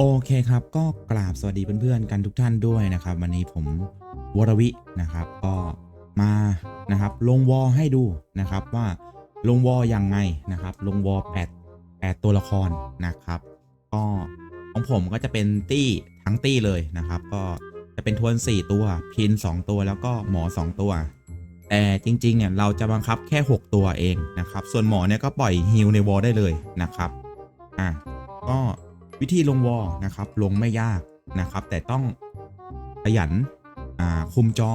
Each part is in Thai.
โอเคครับ ก็กราบสวัสดีเพื่อนๆกันทุกท่านด้วยนะครับ วันนี้ผมวรวินะครับ ก็มานะครับ ลงวอให้ดูนะครับว่าลงวอยังไงนะครับ ลงวอแปดแปดตัวละครนะครับ ก็ของผมก็จะเป็นตี้ทั้งตี้เลยนะครับ ก็จะเป็นทวน 4 ตัวพิน 2 ตัวแล้วก็หมอ 2 ตัว แต่จริงๆเนี่ยเราจะบังคับแค่ 6 ตัวเองนะครับ ส่วนหมอเนี่ยก็ปล่อยฮิลในวอลได้เลยนะครับอะก็ วิธีลงวอลนะครับ ลงไม่ยากนะครับ แต่ต้องขยันอ่าคุมจอ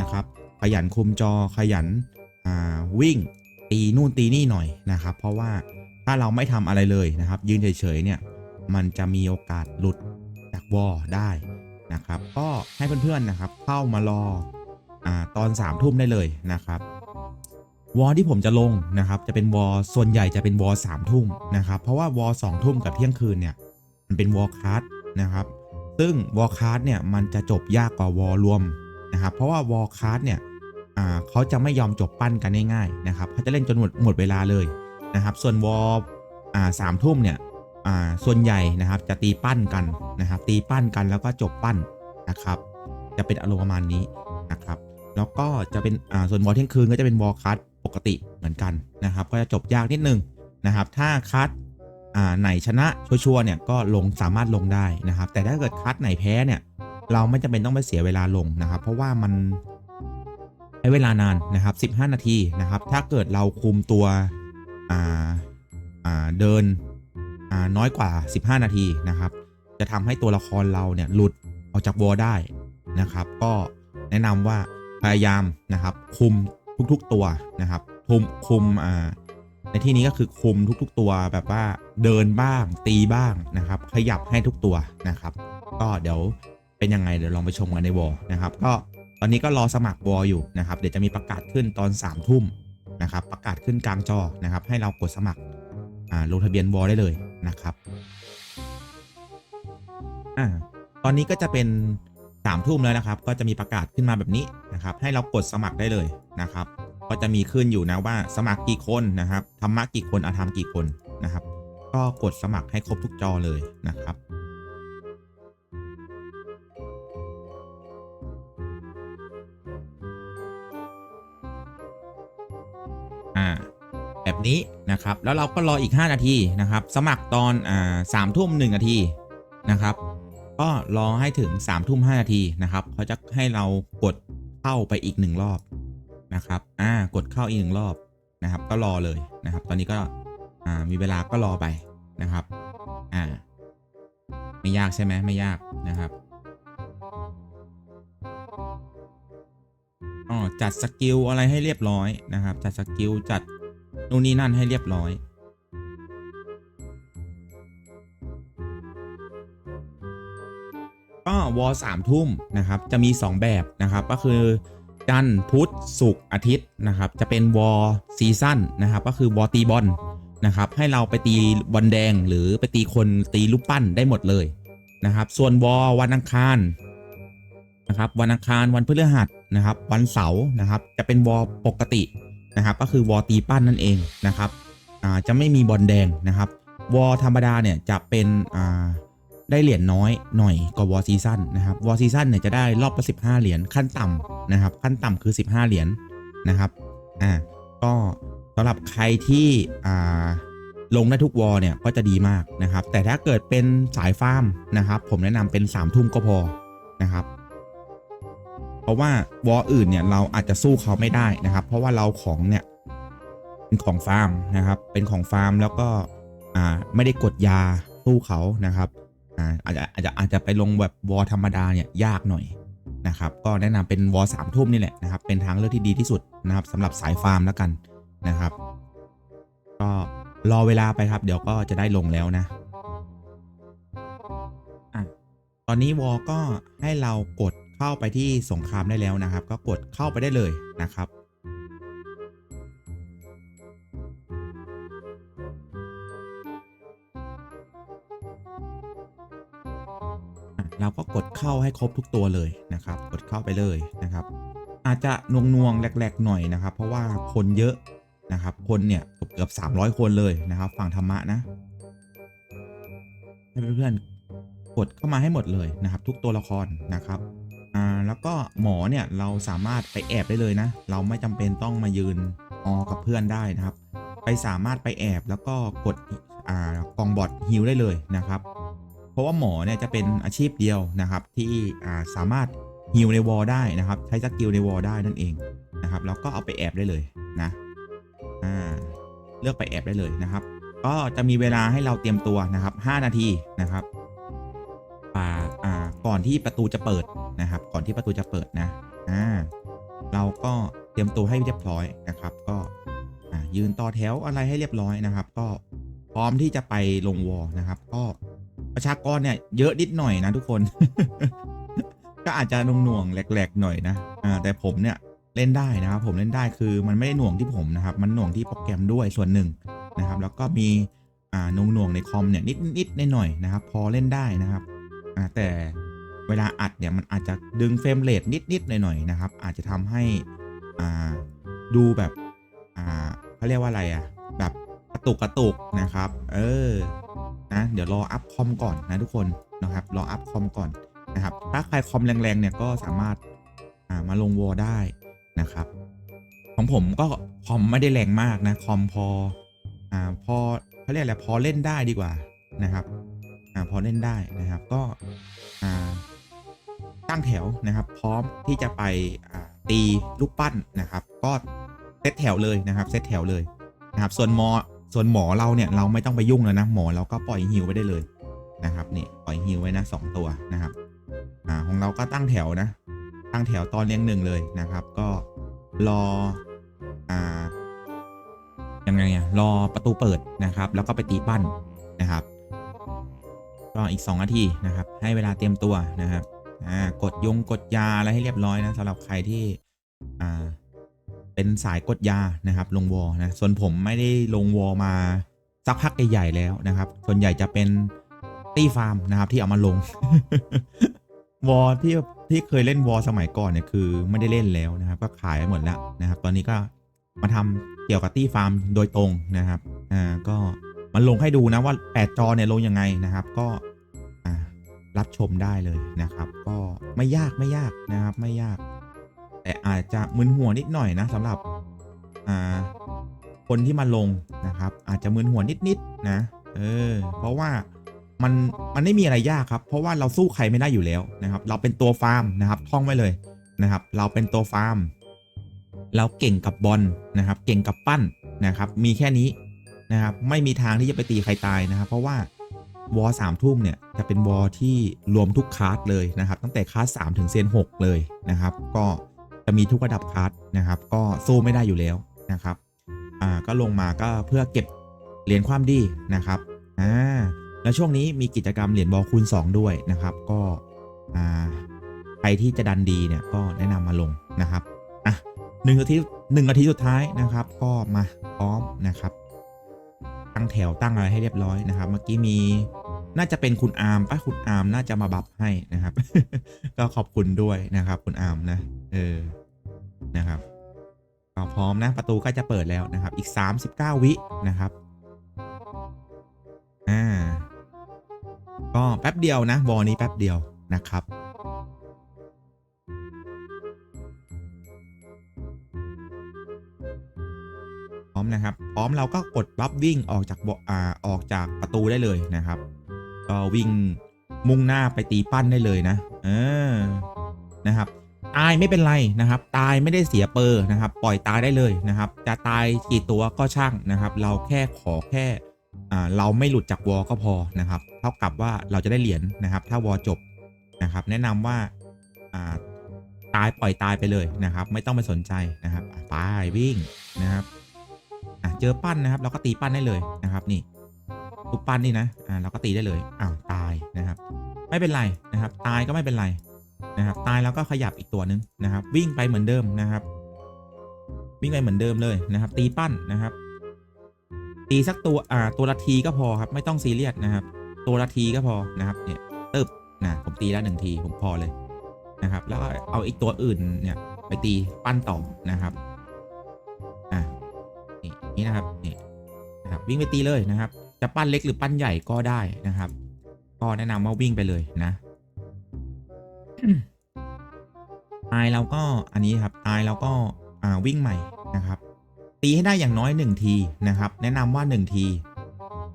นะครับ ขยันคุมจอขยันอ่าวิ่งตีนู่นตีนี่หน่อยนะครับ เพราะว่าถ้าเราไม่ทำอะไรเลยนะครับ ยืนเฉยๆเนี่ยมันจะมีโอกาสหลุดจากวอลได้นะครับ ก็ให้เพื่อนๆนะครับ เข้ามารออ่าตอน3ามทุ่มได้เลยนะครับ วอที่ผมจะลงนะครับจะเป็นวอส่วนใหญ่จะเป็นวอสามทุ่มนะครับเพราะว่าวอสองทุ่มกับเที่ยงคืนเนี่ยมันเป็นวอคัสนะครับซึ่งวอคัสเนี่ยมันจะจบยากกว่าวอรวมนะครับเพราะว่าวอคัสเนี่ยเขาจะไม่ยอมจบปั้นกันง่ายๆนะครับเขาจะเล่นจนหมดหมดเวลาเลยนะครับส่วนวอสามทุ่มเนี่ยส่วนใหญ่นะครับจะตีปั้นกันนะครับตีปั้นกันแล้วก็จบปั้นนะครับจะเป็นอารมณ์ประมาณนี้นะครับแล้วก็จะเป็นส่วนวอเที่ยงคืนก็จะเป็นวอคัส ปกติเหมือนกันนะครับ ก็จะจบยากนิดนึงนะครับ ถ้าคัสอ่าไหนชนะชัวร์เนี่ยก็ลงสามารถลงได้นะครับ แต่ถ้าเกิดคัสไหนแพ้เนี่ย เราไม่จำเป็นต้องไปเสียเวลาลงนะครับ เพราะว่ามันใช้เวลานานนะครับ 15 นาทีนะครับ ถ้าเกิดเราคุมตัวอ่าอ่าเดินอ่าน้อยกว่า 15 นาทีนะครับ จะทำให้ตัวละครเราเนี่ยหลุดออกจากวอลได้นะครับ ก็แนะนำว่าพยายามนะครับคุม ทุกๆตัวนะครับคุมคุมอ่าในที่นี้ก็คือคุมทุกๆตัวแบบว่าเดินบ้างตีบ้างนะครับ ขยับให้ทุกตัวนะครับ ก็เดี๋ยวเป็นยังไงเดี๋ยวลองไปชมกันในวอลนะครับ ก็ตอนนี้ก็รอสมัครวอลอยู่นะครับ เดี๋ยวจะมีประกาศขึ้นตอน3ามทุ่มนะครับ ประกาศขึ้นกลางจอนะครับ ให้เรากดสมัครอ่าลงทะเบียนวอลได้เลยนะครับอ่าตอนนี้ก็จะเป็น 3ามทุ่มแล้วนะครับ ก็จะมีประกาศขึ้นมาแบบนี้นะครับ ให้เรากดสมัครได้เลยนะครับ ก็จะมีขึ้นอยู่นะว่าสมัครกี่คนนะครับธรรมะกี่คนอาธรรมกี่คนนะครับ ก็กดสมัครให้ครบทุกจอเลยนะครับอ่าแบบนี้นะครับ แล้วเราก็รออีก 5 นาทีนะครับ สมัครตอนอ่าสามทุ่มหนึ่งนาทีนะครับ ก็รอให้ถึง3ามทุ่มหนาทีนะครับเขาจะให้เรากดเข้าไปอีกหนึ่งรอบนะครับอ่ากดเข้าอีกหนึ่งรอบนะครับ ก็รอเลยนะครับ ตอนนี้ก็อ่ามีเวลาก็รอไปนะครับอ่าไม่ยากใช่ไหมไม่ยากนะครับอ๋อจัดสกิลอะไรให้เรียบร้อยนะครับ จัดสกิลจัดนู่นนี่นั่นให้เรียบร้อย ก็วอสามทุ่มนะครับจะมี 2 แบบนะครับก็คือจันทร์พุธศุกร์อาทิตย์นะครับจะเป็นวอซีซั่นนะครับก็คือวอตีบอลนะครับให้เราไปตีบอลแดงหรือไปตีคนตีลูกปั้นได้หมดเลยนะครับส่วนวอวันอังคารนะครับวันอังคารวันพฤหัสนะครับวันเสาร์นะครับจะเป็นวอปกตินะครับก็คือวอตีปั้นนั่นเองนะครับจะไม่มีบอลแดงนะครับวอธรรมดาเนี่ยจะเป็นอ่า ได้เหรียญน้อยหน่อยกว่าวอซีซั่นนะครับวอซีซั่นเนี่ยจะได้รอบละ15 เหรียญขั้นต่ำนะครับ ขั้นต่ำคือ 15 เหรียญนะครับอ่าก็สำหรับใครที่อ่าลงได้ทุกวอเนี่ยก็จะดีมากนะครับ แต่ถ้าเกิดเป็นสายฟาร์มนะครับ ผมแนะนำเป็น3ามทุ่มก็พอนะครับเพราะว่าวออื่นเนี่ยเราอาจจะสู้เขาไม่ได้นะครับ เพราะว่าเราของเนี่ยเป็นของฟาร์มนะครับ เป็นของฟาร์มแล้วก็อ่าไม่ได้กดยาสู้เขานะครับ อ่าอาจจะอาจจะอาจจะไปลงแบบวอธรรมดาเนี่ยยากหน่อยนะครับก็แนะนำเป็นวอสามทุ่มนี่แหละนะครับเป็นทางเลือกที่ดีที่สุดนะครับสำหรับสายฟาร์มแล้วกันนะครับ ก็รอเวลาไปครับ เดี๋ยวก็จะได้ลงแล้วนะอะตอนนี้วอก็ให้เรากดเข้าไปที่สงครามได้แล้วนะครับ ก็กดเข้าไปได้เลยนะครับ เราก็กดเข้าให้ครบทุกตัวเลยนะครับ กดเข้าไปเลยนะครับ อาจจะนวงนวงๆแหลกๆหน่อยนะครับ เพราะว่าคนเยอะนะครับ คนเนี่ยเกือบ300 คนเลยนะครับ ฝั่งธรรมะนะให้เพื่อนๆกดเข้ามาให้หมดเลยนะครับ ทุกตัวละครนะครับอ่าแล้วก็หมอเนี่ยเราสามารถไปแอบได้เลยนะ เราไม่จำเป็นต้องมายืนออกับเพื่อนได้นะครับ ไปสามารถไปแอบแล้วก็กดอ่ากองบอทฮิลได้เลยนะครับ เพราะว่าหมอเนี่ยจะเป็นอาชีพเดียวนะครับที่สามารถฮิลในวอลได้นะครับ ใช้สกิลในวอลได้นั่นเองนะครับแล้วก็เอาไปแอบได้เลยนะอ่าเลือกไปแอบได้เลยนะครับ ก็จะมีเวลาให้เราเตรียมตัวนะครับ 5 นาทีนะครับป่าอ่าก่อนที่ประตูจะเปิดนะครับ ก่อนที่ประตูจะเปิดนะอ่าเราก็เตรียมตัวให้เรียบร้อยนะครับ ก็อ่ายืนต่อแถวอะไรให้เรียบร้อยนะครับ ก็พร้อมที่จะไปลงวอลนะครับ ก็ ประชากรเนี่ยเยอะนิดหน่อยนะทุกคน ก็อาจจะหน่วงๆแหลกๆหน่อยนะอ่าแต่ผมเนี่ยเล่นได้นะครับผมเล่นได้คือมันไม่ได้หน่วงที่ผมนะครับ มันหน่วงที่โปรแกรมด้วยส่วนหนึ่งนะครับ แล้วก็มีอ่าหน่วงหน่วงๆในคอมเนี่ยนิดนิดหน่อยๆนะครับ พอเล่นได้นะครับอ่าแต่เวลาอัดเนี่ยมันอาจจะดึงเฟรมเรทนิดนิดๆหน่อยๆนะครับ อาจจะทำให้อ่าดูแบบอ่าเขาเรียกว่าอะไรอะแบบกระตุกกระตุกนะครับ เออ นะเดี๋ยวรออัพคอมก่อนนะทุกคนนะครับรออัพคอมก่อนนะครับถ้าใครคอมแรงๆเนี่ยก็สามารถามาลงวอได้นะครับ ของผมก็คอมไม่ได้แรงมากนะคอมพออ่าพอเขาเรียกอะไรพอเล่นได้ดีกว่านะครับอ่าพอเล่นได้นะครับก็อ่าตั้งแถวนะครับ พร้อมที่จะไปอ่าตีลูกปั้นนะครับ ก็เซตแถวเลยนะครับเซตแถวเลยนะครับส่วนมอ ส่วนหมอเราเนี่ยเราไม่ต้องไปยุ่งแล้วนะหมอเราก็ปล่อยฮิวไว้ได้เลยนะครับนี่ปล่อยฮิวไว้นะสองตัวนะครับอ่าของเราก็ตั้งแถวนะ ตั้งแถวตอนเลี้ยงหนึ่งเลยนะครับ ก็รออ่ายังไงอะรอประตูเปิดนะครับ แล้วก็ไปตีปั้นนะครับก็อีก 2 นาทีนะครับ ให้เวลาเตรียมตัวนะครับอ่ากดยงกดยาอะไรให้เรียบร้อยนะสำหรับใครที่อ่า เป็นสายกดยานะครับ ลงวอลนะส่วนผมไม่ได้ลงวอลมาสักพักใหญ่ๆแล้วนะครับ ส่วนใหญ่จะเป็นตี้ฟาร์มนะครับ ที่เอามาลง วอลที่ที่เคยเล่นวอลสมัยก่อนเนี่ยคือไม่ได้เล่นแล้วนะครับ ก็ขายหมดแล้วนะครับ ตอนนี้ก็มาทำเกี่ยวกับตี้ฟาร์มโดยตรงนะครับอ่าก็มันลงให้ดูนะว่า8จอเนี่ยลงยังไงนะครับ ก็อ่ารับชมได้เลยนะครับ ก็ไม่ยากไม่ยากนะครับ ไม่ยาก แต่อาจจะมึนหัวนิดหน่อยนะสำหรับคนที่มาลงนะครับ อาจจะมึนหัวนิดๆนะเออเพราะว่ามันมันไม่มีอะไรยากครับ เพราะว่าเราสู้ใครไม่ได้อยู่แล้วนะครับ เราเป็นตัวฟาร์มนะครับท่องไว้เลยนะครับ เราเป็นตัวฟาร์ม เราเก่งกับบอลนะครับ เก่งกับปั้นนะครับ มีแค่นี้นะครับไม่มีทางที่จะไปตีใครตายนะครับ เพราะว่าวอสามทุ่มเนี่ยจะเป็นวอที่รวมทุกคลาสเลยนะครับ ตั้งแต่คลาสสามถึงเซนหกเลยนะครับ ก็ จะมีทุกระดับคลาสนะครับ ก็สู้ไม่ได้อยู่แล้วนะครับอ่าก็ลงมาก็เพื่อเก็บเหรียญความดีนะครับอ่าแล้วช่วงนี้มีกิจกรรมเหรียญบอลคูณ 2 ด้วยนะครับ ก็อ่าใครที่จะดันดีเนี่ยก็แนะนำมาลงนะครับอะหนึ่งนาทีหนึ่งนาทีสุดท้ายนะครับ ก็มาพร้อมนะครับ ตั้งแถวตั้งอะไรให้เรียบร้อยนะครับ เมื่อกี้มี น่าจะเป็นคุณอาร์มปะคุณอาร์มน่าจะมาบัฟให้นะครับ ก็ขอบคุณด้วยนะครับ คุณอาร์มนะ เออ นะครับก็พร้อมนะ ประตูก็จะเปิดแล้วนะครับ อีก 39 วินะครับ อ่า ก็แป๊บเดียวนะ วอนี้แป๊บเดียวนะครับพร้อมนะครับ พร้อมเราก็กดบัฟวิ่งออกจากบอ่าออกจากประตูได้เลยนะครับ ก็วิ่งมุ่งหน้าไปตีปั้นได้เลยนะเออนะครับ ตายไม่เป็นไรนะครับ ตายไม่ได้เสียเปอร์นะครับ ปล่อยตายได้เลยนะครับ จะตายกี่ตัวก็ช่างนะครับ เราแค่ขอแค่อ่าเราไม่หลุดจากวอลก็พอนะครับ เท่ากับว่าเราจะได้เหรียญนะครับ ถ้าวอลจบนะครับ แนะนำว่าอ่าตายปล่อยตายไปเลยนะครับ ไม่ต้องไปสนใจนะครับไปวิ่งนะครับอะเจอปั้นนะครับ เราก็ตีปั้นได้เลยนะครับนี่ ทุกปั้นนี่นะอ่าเราก็ตีได้เลยอ้าวตายนะครับ ไม่เป็นไรนะครับ ตายก็ไม่เป็นไรนะครับ ตายแล้วก็ขยับอีกตัวนึงนะครับ วิ่งไปเหมือนเดิมนะครับ วิ่งไปเหมือนเดิมเลยนะครับ ตีปั้นนะครับ ตีสักตัวอ่าตัวละทีก็พอครับ ไม่ต้องซีเรียสนะครับ ตัวละทีก็พอนะครับ เนี่ยตึบนะผมตีแล้วหนึ่งทีผมพอเลยนะครับ แล้วก็เอาอีกตัวอื่นเนี่ยไปตีปั้นต่อนะครับอะนี่นี่นะครับนี่นะครับวิ่งไปตีเลยนะครับ จะปั้นเล็กหรือปั้นใหญ่ก็ได้นะครับ ก็แนะนำว่าวิ่งไปเลยนะตายเราก็อันนี้ครับตายเราก็อ่าวิ่งใหม่นะครับ ตีให้ได้อย่างน้อยหนึ่งทีนะครับ แนะนำว่าหนึ่งที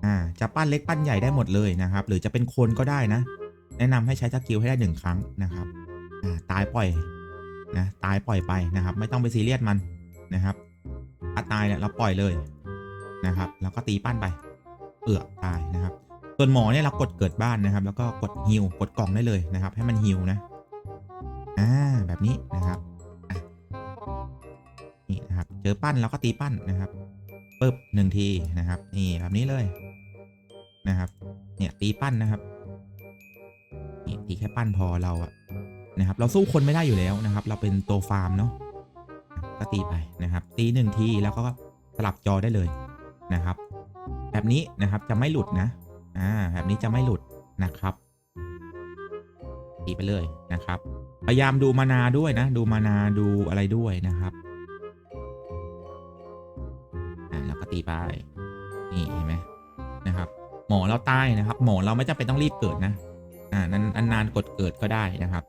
อ่าจะปั้นเล็กปั้นใหญ่ได้หมดเลยนะครับ หรือจะเป็นคนก็ได้นะ แนะนำให้ใช้สกิลให้ได้หนึ่งครั้งนะครับอ่าตายปล่อยนะตายปล่อยไปนะครับ ไม่ต้องไปซีเรียสมันนะครับถ้าตายเนี่ยเราปล่อยเลยนะครับ แล้วก็ตีปั้นไป เอือกตายนะครับ ส่วนหมอเนี่ยเรากดเกิดบ้านนะครับ แล้วก็กดฮิวกดกล่องได้เลยนะครับ ให้มันฮิวนะอ่าแบบนี้นะครับนี่นะครับเจอปั้นแล้วก็ตีปั้นนะครับปึ๊บหนึ่งทีนะครับนี่แบบนี้เลยนะครับเนี่ยตีปั้นนะครับนี่ตีแค่ปั้นพอเราอะนะครับ เราสู้คนไม่ได้อยู่แล้วนะครับ เราเป็นตัวฟาร์มเนาะก็ตีไปนะครับ ตีหนึ่งทีแล้วก็สลับจอได้เลยนะครับ แบบนี้นะครับจะไม่หลุดนะอ่าแบบนี้จะไม่หลุดนะครับตีไปเลยนะครับ พยายามดูมานาด้วยนะ ดูมานาดูอะไรด้วยนะครับอ่าแล้วก็ตีไปนี่เห็นไหมนะครับ หมอเราใตายนะครับ หมอเราไม่จำเป็นต้องรีบเกิดนะอ่านั้นนานกดเกิดก็ได้นะครับ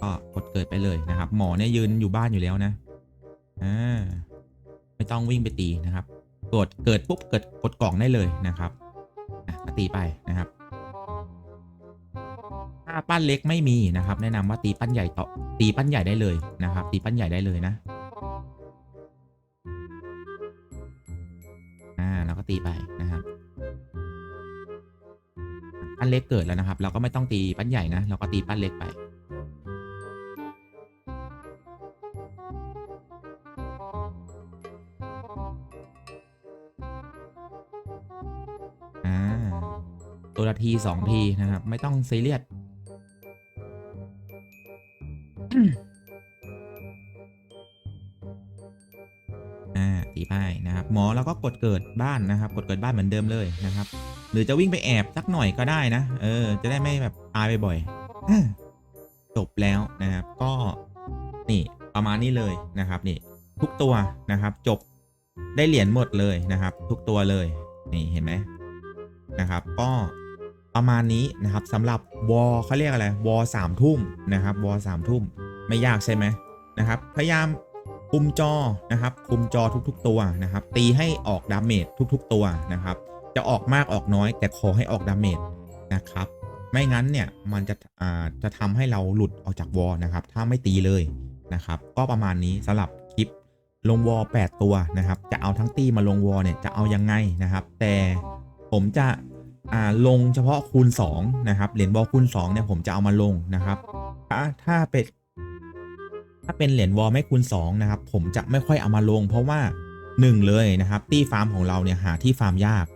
ก็กดเกิดไปเลยนะครับ หมอเนี่ยยืนอยู่บ้านอยู่แล้วนะอ่า ไม่ต้องวิ่งไปตีนะครับ กดเกิดปุ๊บเกิดกดกล่องได้เลยนะครับอะตีไปนะครับ ถ้าปั้นเล็กไม่มีนะครับ แนะนำว่าตีปั้นใหญ่ต่อตีปั้นใหญ่ได้เลยนะครับ ตีปั้นใหญ่ได้เลยนะอ่าแล้วก็ตีไปนะครับปั้นเล็กเกิดแล้วนะครับ เราก็ไม่ต้องตีปั้นใหญ่นะเราก็ตีปั้นเล็กไป ทีสองทีนะครับ ไม่ต้องซีเรียสอ่าตีไปนะครับ หมอเราก็กดเกิดบ้านนะครับ กดเกิดบ้านเหมือนเดิมเลยนะครับ หรือจะวิ่งไปแอบสักหน่อยก็ได้นะ เออ จะได้ไม่แบบตายไปบ่อยจบแล้วนะครับ ก็นี่ประมาณนี้เลยนะครับ นี่ ทุกตัวนะครับ จบได้เหรียญหมดเลยนะครับ ทุกตัวเลย นี่เห็นไหมนะครับ ก็ ประมาณนี้นะครับสำหรับวอเขาเรียกอะไรวอสามทุ่มนะครับวอสามทุ่มไม่ยากใช่ไหมนะครับ พยายามคุมจอนะครับ คุมจอทุกๆ ตัวนะครับ ตีให้ออกดาเมจทุก ๆ ตัวนะครับ จะออกมากออกน้อย แต่ขอให้ออกดาเมจนะครับ ไม่งั้นเนี่ยมันจะอ่าจะทำให้เราหลุดออกจากวอนะครับ ถ้าไม่ตีเลยนะครับ ก็ประมาณนี้สำหรับคลิปลงวอ8ตัวนะครับ จะเอาทั้งตีมาลงวอเนี่ยจะเอายังไงนะครับ แต่ผมจะ ลงเฉพาะคูณ 2 นะครับ เหรียญวอลคูณ2เนี่ยผมจะเอามาลงนะครับถ้าเป็นถ้าเป็นเหรียญวอลไม่คูณ2นะครับผมจะไม่ค่อยเอามาลง เพราะว่า 1 เลยนะครับ ตี้ฟาร์มของเราเนี่ยหาที่ฟาร์มยาก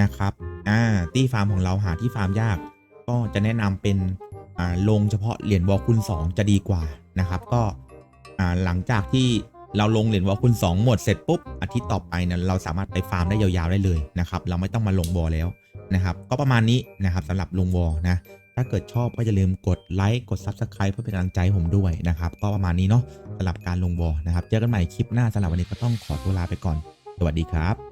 นะครับอ่าตี้ฟาร์มของเราหาที่ฟาร์มยาก ก็จะแนะนำเป็นอ่าลงเฉพาะเหรียญวอลคูณ2 จะดีกว่านะครับ ก็อ่าหลังจากที่เราลงเหรียญวอลคูณ2หมดเสร็จปุ๊บอาทิตย์ต่อไปเนี่ยเราสามารถไปฟาร์มได้ยาวๆได้เลยนะครับ เราไม่ต้องมาลงวอลแล้ว นะครับ ก็ประมาณนี้นะครับสำหรับลงวอนะ ถ้าเกิดชอบก็อย่าลืมกดไลค์กด Subscribe เพื่อเป็นกำลังใจผมด้วยนะครับ ก็ประมาณนี้เนาะสำหรับการลงวอนะครับ เจอกันใหม่คลิปหน้าสำหรับวันนี้ก็ต้องขอตัวลาไปก่อน สวัสดีครับ